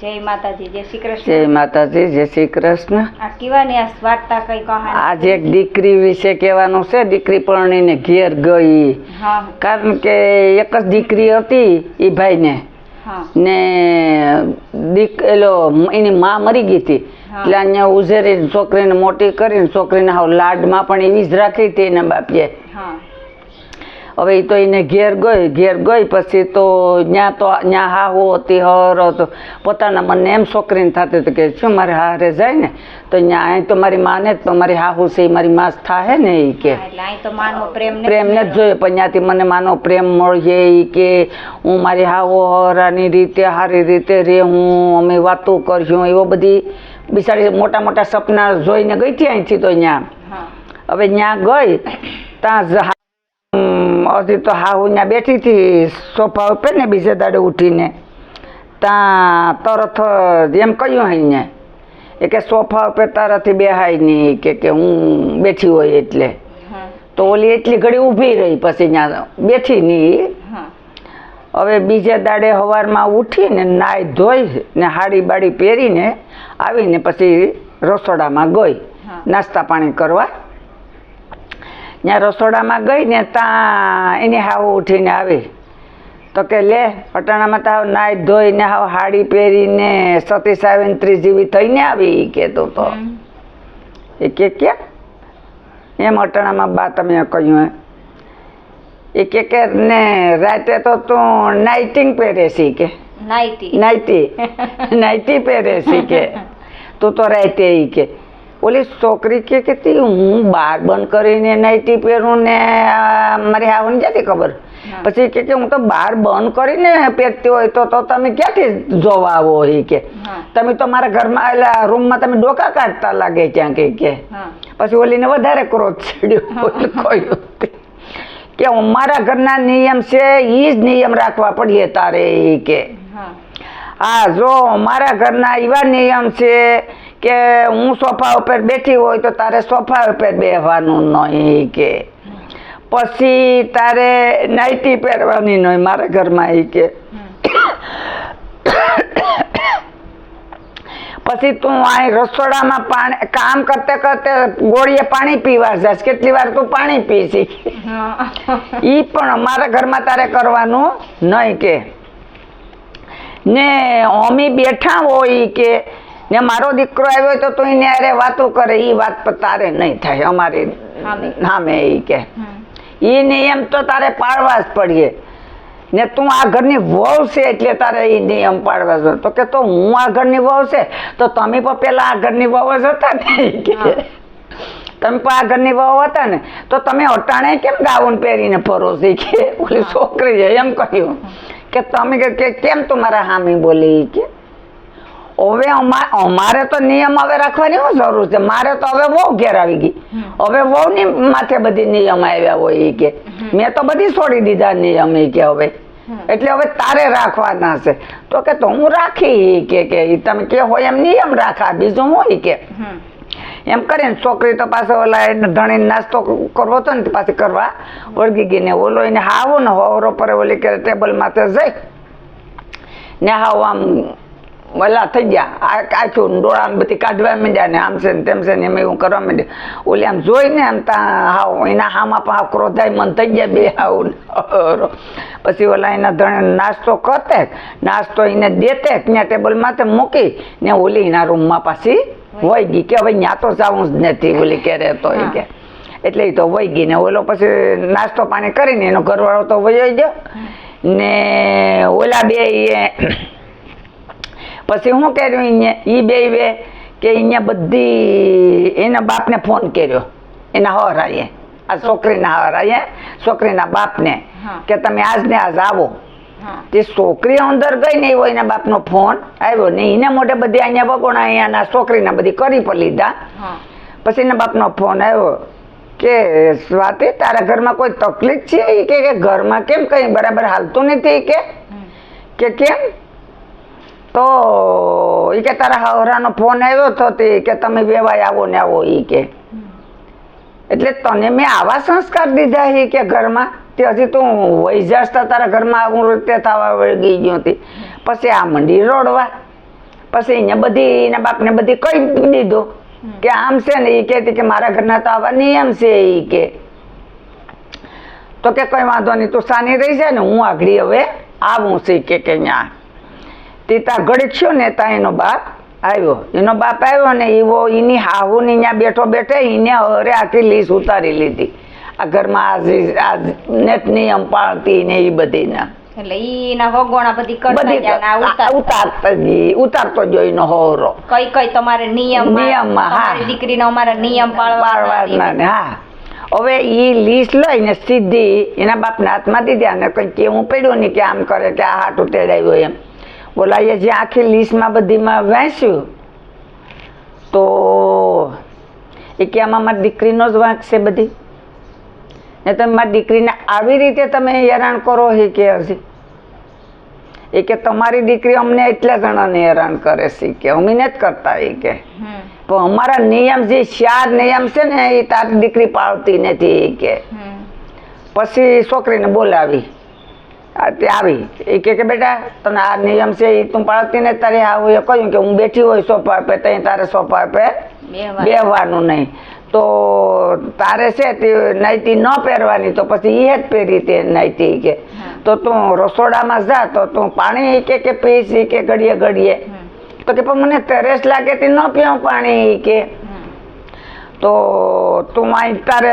જય માતાજી જય શ્રી કૃષ્ણ. જય માતાજી જય શ્રી કૃષ્ણ. આ કેવાની આ વાર્તા કઈ કહાની? આજે એક દીકરી વિશે કહેવાનું છે દીકરી પરણીને ઘેર ગઈ. કારણ કે એક જ દીકરી હતી એ ભાઈને. હા. ને દીક એલો એની માં મરી ગઈ હતી. એટલે અહીંયા ઉઝેરી છોકરીને મોટી કરીને છોકરીને હાવ લાડમાં પણ એવી જ રાખી હતી એના બાપીએ હવે એ તો એને ઘેર ગઈ ઘેર ગઈ પછી તો ત્યાં તો ત્યાં હાહો હતી હર હતો પોતાના મને એમ છોકરીને થતી હતી કે શું મારે હારે જાય ને? તો ત્યાં અહીં તો મારી માને જ તો મારી હાહુ છે એ મારી માસ થાય ને એ કે. પ્રેમ પ્રેમ ને જ જોઈએ પણ ત્યાંથી મને માનો પ્રેમ મળીએ એ કે હું મારી હાહો હરાની રીતે સારી રીતે રે હું અમે વાતો કરશું એવો બધી બિચારી મોટા મોટા સપના જોઈને ગઈ હતી અહીંથી તો ત્યાં હવે ત્યાં ગઈ ત્યાં હજી તો હા હું ત્યાં બેઠી હતી સોફા ઉપર ને બીજે દાડે ઉઠીને. ત્યાં તરત એમ કહ્યું અહીંયા એ કે સોફા ઉપર તારાથી બેહાય નહીં કે કે હું બેઠી હોય એટલે. તો ઓલી એટલી ઘડી ઊભી રહી પછી ત્યાં બેઠી નહીં. હવે બીજે દાડે સવારમાં ઉઠીને નાઈ ધોઈ ને હાડી બાડી પહેરીને આવીને પછી રસોડામાં ગઈ. નાસ્તા પાણી કરવા ત્યાં રસોડામાં ગઈ ને ત્યાં એની હાવ ઉઠીને આવી. તો કે લે પટાણામાં તો હાવ નાઈ ધોઈને હાવ હાડી પહેરીને સતી સાવિત્રી જેવી થઈને આવી ઈ કહેતો તો. એ કે કે? એમ અટાણામાં બા તમે કહ્યું. એ કે કે ને રાતે તો તું નાઇટિંગ પહેરે છે કે. Ninety nightie. નાઇટી પહેરે છે કે. તું તો રાતે એ કે. ઓલી છોકરી કે કહેતી હું બાર બંધ કરીને નાઇટી પહેરું ને મારી આવવાની જતી ખબર? પછી કે કે હું તો બાર બંધ કરીને પહેરતી હોય તો તો તમે ક્યાંથી જોવા આવો એ કે? તમે તો મારા ઘરમાં એટલે રૂમમાં તમે ડોકા કાઢતા લાગે ત્યાં કે કે. પછી ઓલીને વધારે ક્રોધ ચડ્યો કહ્યું કે અમારા ઘરના નિયમ છે એ જ નિયમ રાખવા પડીએ તારે એ કે. હા. જો મારા ઘરના એવા નિયમ છે કે હું સોફા ઉપર બેઠી હોય તો તારે સોફા ઉપર બેહવાનું નહીં કે. પછી તારે નાઇટી પહેરવાની નહીં મારા ઘરમાં એ કે. પછી તું અહીં રસોડામાં પાણી કામ કરતે કરતે ગોળીએ પાણી પીવા જાશ. કેટલી વાર તું પાણી પીશી? એ ઈ પણ અમારા ઘરમાં તારે કરવાનું નહીં કે. ને અમી બેઠા હોય કે ને મારો દીકરો આવ્યો તો તું એને અરે વાતો કરે એ વાત પર તારે નહીં થાય અમારી સામે. એ કે. એને એમ તો તારે પાડવા જ પડીએ. ને તું આ ઘરની વહુ છે એટલે તારે એ નિયમ પાડવા છે તો કે તો હું આ ઘરની વહુ છે? તો તમે પણ પેલા આ ઘરની વહુ જ હતા ને કે. તમે પણ આ ઘરની વહુ હતા ને તો તમે અટાણે કેમ ગાઉન પહેરીને ફરો છે? કે. ઓલી છોકરીએ એમ કહ્યું કે તમે કે- કે કેમ તું મારા હામી બોલી? કે. હવે અમા- અમારે તો નિયમ હવે રાખવાની શું જરૂર છે? મારે તો હવે બહુ ઘેર આવી ગઈ. હવે બહુ માથે બધી નિયમ આવ્યા હોય એ કે. મેં તો બધી છોડી દીધા નિયમ એ કે હવે. એટલે હવે તારે રાખવાના છે. તો કે તો હું રાખી કે કે તમે કે હોય એમ નિયમ રાખા બીજું હોય કે. એમ કરીને છોકરી તો પાછો ઓલા એને ધણી નાસ્તો કરવો હતો ને પાસે પાછી કરવા વળગી ગઈ ને ઓલો એને હાવો ને હોવરો પર ઓલી કે ટેબલ માથે જઈ ને હાવ આમ ઓલા થઈ ગયા. આ કાચું ડોળા બધી કાઢવા માંડ્યા ને આમ છે ને તેમ છે ને એમ એવું કરવા માંડ્યા. ઓલી આમ જોઈને આમ તા હાવ, એના હામાં પણ હાવ ક્રોધાય મન થઈ ગયા બે હાવ. પછી ઓલા એના ધણે નાસ્તો કરતે, નાસ્તો એને દેતે, ત્યાં ટેબલ માથે મૂકી, ને ઓલી એના રૂમમાં પાછી વહી ગઈ કે હવે ત્યાં તો જવું જ નથી ઓલી કે તો એ કે. એટલે એ તો વહી ગઈ ને ઓલો પછી નાસ્તો પાણી કરીને એનો ઘરવાળો તો વહી ગયો. ને ઓલા બે પછી શું કર્યું અહીંયા? એ બે બે કે અહીંયા બધી એના બાપને ફોન કર્યો. એના હવરાએ આ છોકરીના હવરાએ છોકરીના બાપને. કે તમે આજને આજ આવો. તે છોકરી અંદર ગઈ ને એવો એના બાપનો ફોન આવ્યો ને એને મોઢે બધી અહીંયા વગોણા અહીંયાના છોકરીના બધી કરી પણ લીધા. પછી એના બાપનો ફોન આવ્યો કે સ્વાતિ તારા ઘરમાં કોઈ તકલીફ છે? કે કે ઘરમાં કેમ કઈ બરાબર હાલતું નથી કે. કે કેમ? તો એ કે તારા હાવરાનો ફોન આવ્યો તો તે કે તમે વેવાય આવો ને આવો એ કે. એટલે તને મેં આવા સંસ્કાર દીધા એ કે ઘરમાં. તે હજી તું વહી જશતા તારા ઘરમાં આવું નૃત્ય થવા વળગી ગયો હતી પછી આ મંડી રોડવા. પછી એને બધી એના બાપને બધી કહી દીધું. કે આમ છે ને એ કહેતી કે મારા ઘરના તો આવા નિયમ છે એ કે. તો કે કઈ વાંધો નહીં, તું સાની રહી જાય ને હું આગળ હવે આવું છે કે ન્યા. તે તાર ઘડીક ને ત્યાં એનો બાપ આવ્યો. એનો બાપ આવ્યો ને એવો એની હાહુ ને ત્યાં બેઠો બેઠે એને હરે આખી લીસ ઉતારી લીધી. આ ઘરમાં આ આ નેત નિયમ પાળતી ને એ બધી ના એટલે એના ના વગોણા બધી કરતા ને ઉતારતો. ઉતારતો હોરો. કઈ કઈ તમારે નિયમ નિયમમાં, હા. દીકરીને અમારા નિયમ પાળવાના ને હા. હવે એ લીસ લઈને સીધી એના બાપના હાથમાં દીધી અને કંઈ કેવું પડ્યું નહીં કે આમ કરે કે આ હાથ તેડાવ્યો એમ. બોલાઈએ જે આખી લિસ્ટમાં બધીમાં વહેંચ્યું તો એ કે આમાં મારી દીકરીનો જ વાંક છે બધી. ને તમે મારી દીકરીને આવી રીતે તમે હેરાન કરો હે કે હજી? એ કે તમારી દીકરી અમને એટલા જણાને હેરાન કરે છે કે અમે જ કરતા એ કે. પણ અમારા નિયમ જે ચાર નિયમ છે ને એ તારી દીકરી પાળતી નથી એ કે. પછી છોકરીને બોલાવી. આવી. એ કે કે બેટા તને આ નિયમ છે એ તું પાળતી ને તારે આવું એ કહ્યું કે હું બેઠી હોય સોફા પે ત્યાં તારે સોફા પે બેહવાનું. નહીં. તો તારે છે તે નાઇટી ન પહેરવાની તો પછી એ જ પહેરી તે નાઇટી કે. તો તું રસોડામાં જા તો તું પાણી કે કે પીશ કે ઘડીએ ઘડીએ તો કે પણ મને તરસ લાગે તે ન પીવું પાણી કે. તો તું અહીં તારે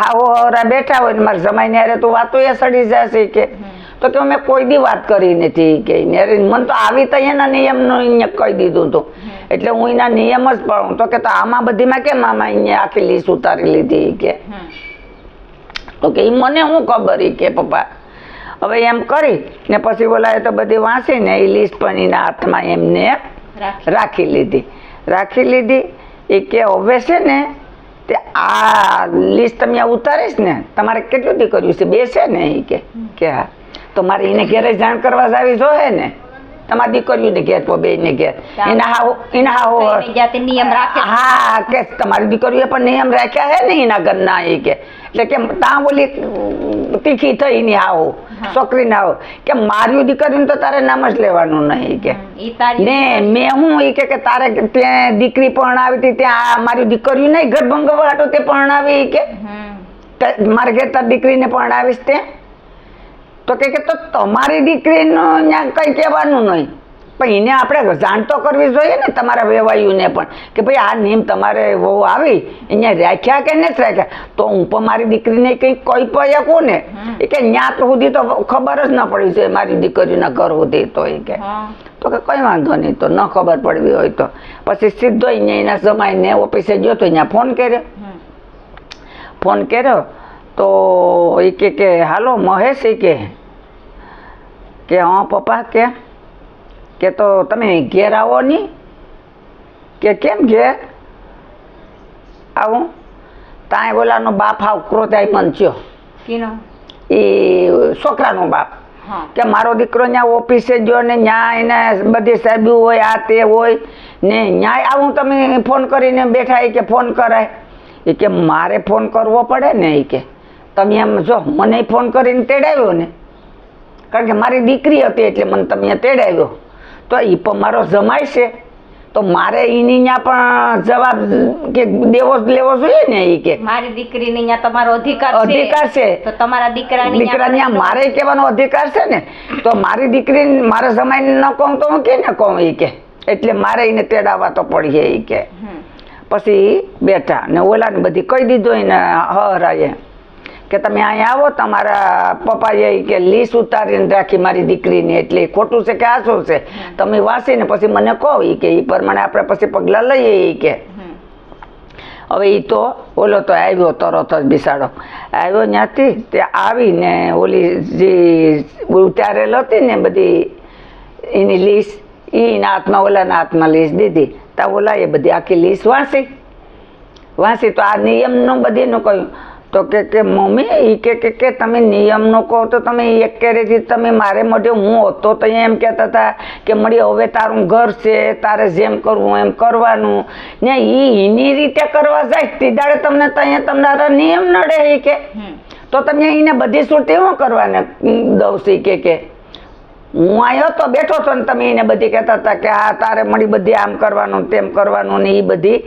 હાવો હવરા બેઠા હોય ને મારે જમાઈને ને તું વાતો એ સડી જશે કે. તો કે મેં કોઈ દી વાત કરી નથી કે. યારે મને તો આવી તો એના નિયમનું અહીંયા કહી દીધું હતું એટલે હું એના નિયમ જ પાડું. તો કે તો આમાં બધીમાં કેમ આમાં અહીંયા આખી લીસ ઉતારી લીધી કે. તો કે એ મને શું ખબર કે પપ્પા. હવે એમ કરી ને પછી બોલાય તો બધી વાંચીને એ લીસ્ટ પણ એના હાથમાં એમને. રાખી લીધી. રાખી લીધી એ કે હવે છે ને, તે આ લિસ્ટ તમે આ ઉતારીશ ને, તમારે કેટલું દીકરીઓ છે? બે ને એ કે હા. તો મારે એને ઘેરે જાણ કરવા જાવી જોઈએ ને. તમારી દીકરીઓને ઘેર પો બેને ઘેર એના હાવ એના તો હાવ નિયમ રાખે હા કે તમારી દીકરીઓ પણ નિયમ રાખ્યા હે ને એના ઘરના એ કે. એટલે કે ત્યાં બોલી તીખી થઈ ની આવો છોકરી ના આવો કે મારી દીકરીને તો તારે નામ જ લેવાનું નહીં કે. ને મેં હું એ કે કે તારે ત્યાં દીકરી પરણાવી હતી ત્યાં મારી દીકરી નહીં ઘર ભંગવાટો તે પરણાવી આવી કે. તે મારે ઘેર તારી દીકરીને પરણાવીશ તે. તો કે કે તો તમારી દીકરીનું કંઈ કહેવાનું નહીં. પણ એને આપણે જાણ તો કરવી જોઈએ ને તમારા વેવાયુને પણ. કે ભાઈ આ નિયમ તમારે વહુ આવી અહીંયા રાખ્યા કે નથી રાખ્યા? તો હું પણ મારી દીકરીને કંઈક કહી શકું ને. એ કે ત્યાં તો સુધી તો ખબર જ ન પડી છે મારી દીકરીના ઘર સુધી તો એ કે. તો કે કંઈ વાંધો નહીં તો ન ખબર પડવી હોય તો. પછી સીધો અહીંયા એના જમાઈને ઓફિસે ગયો તો અહીંયા ફોન કર્યો. ફોન કર્યો તો એ કે કે હાલો મહેશ એ કે કે હા પપ્પા કે? કે તો તમે ઘેર આવો નહીં કે કેમ ઘેર? આવું. તાય ઓલાનો બાપ આવ ક્રોધાય મન થયો. એ છોકરાનો બાપ. કે મારો દીકરો ત્યાં ઓફિસે ગયો ને ત્યાં એને બધી સાહેબી હોય આ તે હોય ને ન્યાય આવું તમે ફોન કરીને બેઠા એ કે ફોન કરાય. એ કે મારે ફોન કરવો પડે ને? એ કે તમે એમ જો મને ફોન કરીને તેડાવ્યો ને. કારણ કે મારી દીકરી હતી એટલે મને તમે તેડાવ્યો. તો એ પણ મારો જમાય છે. તો મારે એની ત્યાં પણ જવાબ કે દેવો લેવો જોઈએ ને એ કે? મારી દીકરીને અહીંયા તમારો અધિકાર અધિકાર છે. તો તમારા દીકરાની દીકરા ત્યાં મારે કહેવાનો અધિકાર છે ને? તો મારી દીકરી મારા જમાઈને ન કહું તો હું કે ને કહું એ કે? એટલે મારે એને તેડાવવા તો પડીએ એ કે. પછી બેઠા ને ઓલાને બધી કહી દીધો એને હરાએ કે તમે અહીંયા આવો તમારા પપ્પાએ ઈ કે લીસ ઉતારીને રાખી મારી દીકરીની એટલે ખોટું છે કે આ શું છે? તમે વાંચીને પછી મને કહો એ કે એ પ્રમાણે આપણે પછી પગલાં લઈએ એ કે. હવે એ તો ઓલો તો આવ્યો તરત જ બિસાડો. આવ્યો ત્યાંથી તે આવીને ઓલી જે ઉતારેલ હતી ને બધી એની લીસ એના હાથમાં ઓલાના હાથમાં લીસ દીધી. તા ઓલા એ બધી આખી લીસ વાંસી. વાંસી તો આ નિયમનું બધીનું કહ્યું. તો કે કે મમ્મી એ કે કે કે તમે નિયમનો કહો તો તમે એક કેરેથી તમે મારે મોઢે હું હતો તો એમ કહેતા હતા કે મળી હવે તારું ઘર છે તારે જેમ કરવું એમ કરવાનું. ને એ એની રીતે કરવા જાય તે દાડે તમને ત્યાં તમારા નિયમ નડે એ કે. તો તમે એને બધી સુરતી શું કરવાને? દઉં છે કે કે. હું આવ્યો તો બેઠો તો ને તમે એને બધી કહેતા હતા કે હા તારે મળી બધી આમ કરવાનું તેમ કરવાનું ને એ બધી.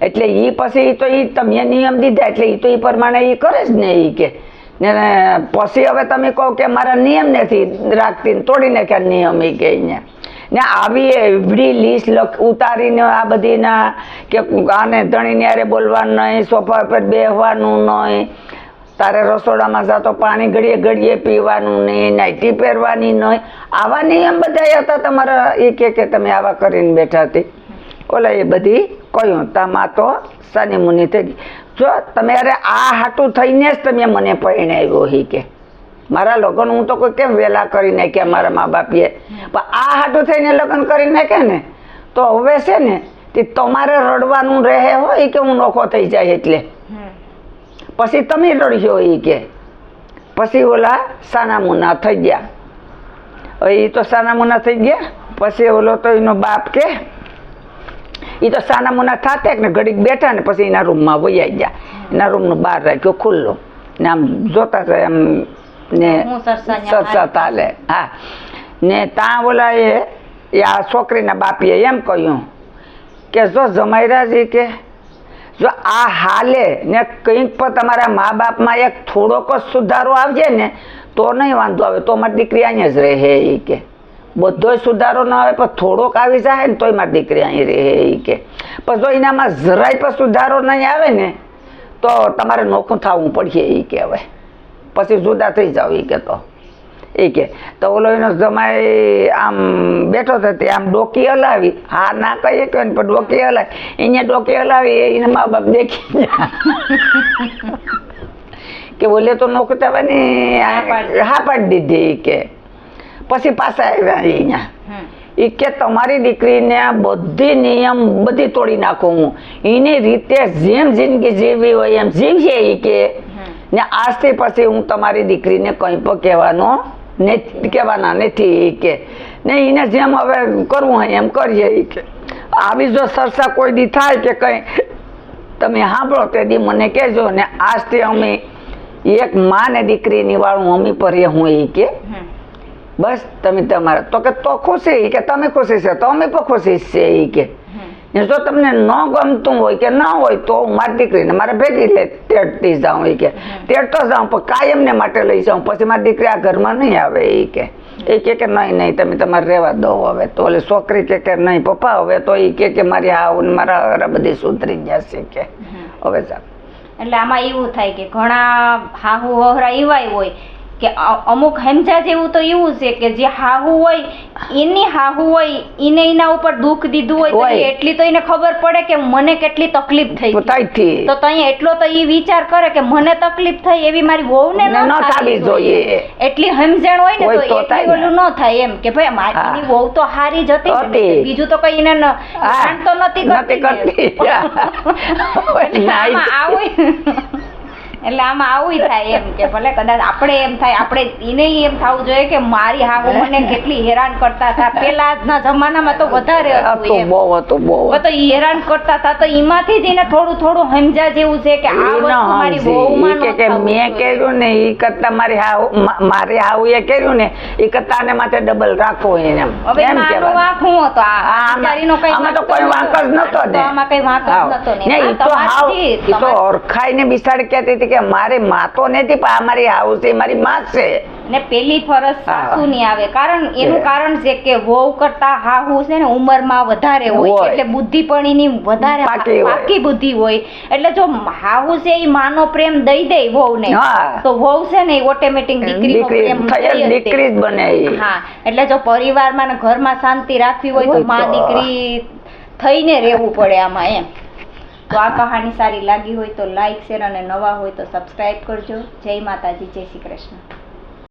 એટલે એ પછી તો એ તમે નિયમ દીધા એટલે એ તો એ પ્રમાણે એ કરે જ ને એ કે. ને પછી હવે તમે કહો કે મારા નિયમ નથી રાખતી તોડી નાખ્યા નિયમ એ કે ને આવી એવડી લીસ લખ ઉતારીને આ બધીના કે આને ધણીને યારે બોલવાનું નહીં, સોફા પર બેહવાનું નહીં. તારે રસોડામાં જાતો પાણી ઘડીએ ઘડીએ પીવાનું નહીં નાઇટી પહેરવાની નહીં. આવા નિયમ બધા હતા તમારા એ કે તમે આવા કરીને બેઠા હતી? ઓલા એ બધી કહ્યું તામાં તો સાની મુનિ થઈ ગઈ. જો તમે અરે આ હાટું થઈને જ તમે મને પરણાવ્યો હી કે. મારા લગ્ન હું તો કોઈ કેમ વહેલા કરી નાખ્યા મારા મા બાપીએ? પણ આ હાટું થઈને લગ્ન કરી નાખ્યા ને તો હવે છે ને તે તમારે રડવાનું રહે હોય કે હું નોખો થઈ જાય એટલે? પછી તમે રડ્યો એ કે. પછી ઓલા સાના મુના થઈ ગયા. એ તો સાના મુના થઈ ગયા પછી ઓલો તો એનો બાપ કે એ તો સાના મુના થાતે ને ઘડીક બેઠા ને પછી એના રૂમમાં વૈયા ગયા. એના રૂમનું બહાર રાખ્યો ખુલ્લો. ને આમ જોતા હતા એમ ને સરસા તાલે. હા. ને ત્યાં ઓલા એ એ આ છોકરીના બાપીએ એમ કહ્યું કે જો જમાઈરાજી કે જો આ હાલે ને કંઈક પણ તમારા મા બાપમાં એક થોડોક જ સુધારો આવજે ને તો નહીં વાંધો આવે. તો મારી દીકરી અહીંયા જ રહે એ કે. બધોય સુધારો ન આવે પણ થોડોક આવી જાય ને તોય મારી દીકરી અહીં રહે એ કે. પણ જો એનામાં જરાય પણ સુધારો નહીં આવે ને તો તમારે નોખું થવું પડશે એ કે હવે. પછી જુદા થઈ જાવ એ કે તો. એ કે તો ઓલો એનો જમાઈ આમ બેઠો હતો તે આમ ડોકી હલાવી. હા ના કહીએ કે પણ ડોકી હલાવી. અહીંયા ડોકી હલાવી એના મા બાપ દેખી કે બોલે તો નોકરી થવાની હા પાડી. દીધી. કે. પછી પાછા આવ્યા અહીંયા. એ કે તમારી દીકરીને બધી નિયમ બધી તોડી નાખું હું. એની રીતે જેમ જિંદગી જીવવી હોય એમ જીવશે એ કે. ને આજથી પછી હું તમારી દીકરીને કંઈ પણ કહેવાનો નથી કહેવાના નથી એ કે. ને એને જેમ હવે કરવું હોય એમ કરીએ એ કે. આવી જો સરસા કોઈ દી થાય કે કંઈ તમે સાંભળો તે દી મને કહેજો ને આજથી અમે એક માં ને દીકરી નિવાળું અમી પર હું એ કે. બસ તમે તમારા તો કે તો ખુશી કે તમે ખુશી છે તો અમે પણ ખુશી છે એ કે. જો તમને ન ગમતું હોય કે ના હોય તો હું મારી દીકરીને મારે ભેગી લે તેડતી જાઉં એ કે. તેડતો જાઉં પણ કાયમને માટે લઈ જાઉં પછી મારી દીકરી આ ઘરમાં નહીં આવે એ કે. એ કે કે નહીં નહીં તમે તમારે રહેવા દો હવે તો. ઓલી છોકરી કે કે નહીં પપ્પા હવે તો એ કે કે મારી આવું મારા હરા બધી સુધરી જશે કે. હવે સાહેબ એટલે આમાં એવું થાય કે ઘણા હાહુ હોહરા એવાય હોય કે અમુક હેમજા જેવું તો એવું છે કે જે હાહુ હોય એની હાહુ હોય એને એના ઉપર દુઃખ દીધું હોય એટલી તો એને ખબર પડે કે મને કેટલી તકલીફ થઈ. તો તઈ એટલો તો એ વિચાર કરે કે મને તકલીફ થઈ એવી મારી વહુને ને થવી જોઈએ. એટલી સમજણ હોય ને તો એટલી ઓલું ન થાય એમ કે ભાઈ મારી વહુ તો હારી જ હતી બીજું તો કઈ એને ન- તો નથી કરતી. આવું એટલે આમાં આવું થાય એમ કે ભલે કદાચ આપણે એમ થાય આપણે એને એમ થવું જોઈએ કે મારી હાહુ મને કેટલી હેરાન કરતા હતા પેલાના જમાનામાં તો વધારે હતું બહુ હતું બહુ તો હેરાન કરતા હતા તો એમાંથી જ એને થોડું થોડું સમજા જેવું છે કે આ વસ્તુ મારી. વહુમાં કે મેં. કર્યું ને એ કરતા મારી હાવ મારે આવું એ કર્યું ને એ કરતા આને માથે ડબલ રાખો એને એમ હવે આનો વાંક હું હતો આ બિચારીનો કંઈ આમાં તો કોઈ વાંક જ નતો ને આમાં કંઈ વાંક જ. નતો ને. એ તો હાવ એ તો ઓરખાઈને બિસાડી કહેતી હતી કે મારી માં તો નથી પણ મારી હાઉ છે મારી માં છે. ને પેલી ફરજ સાસુની આવે. કારણ એનું કારણ છે કે વહુ કરતા હાહુ છે ને ઉંમરમાં વધારે હોય. એટલે બુદ્ધિ પણ એની વધારે પાકી બુદ્ધિ હોય. એટલે જો હાહુ છે એ માનો પ્રેમ દઈ દે વહુને ને તો વહુ છે ને એ ઓટોમેટિક દીકરીનો દીકરી પ્રેમ જ દે. દીકરી જ બને હા. એટલે જો પરિવારમાં ને ઘરમાં શાંતિ રાખવી હોય તો મા માં. દીકરી થઈને રહેવું પડે આમાં એમ. તો આ કહાની સારી લાગી હોય તો લાઈક, શેર અને નવા હોય તો સબસ્ક્રાઈબ કરજો. જય માતાજી, જય શ્રી કૃષ્ણ.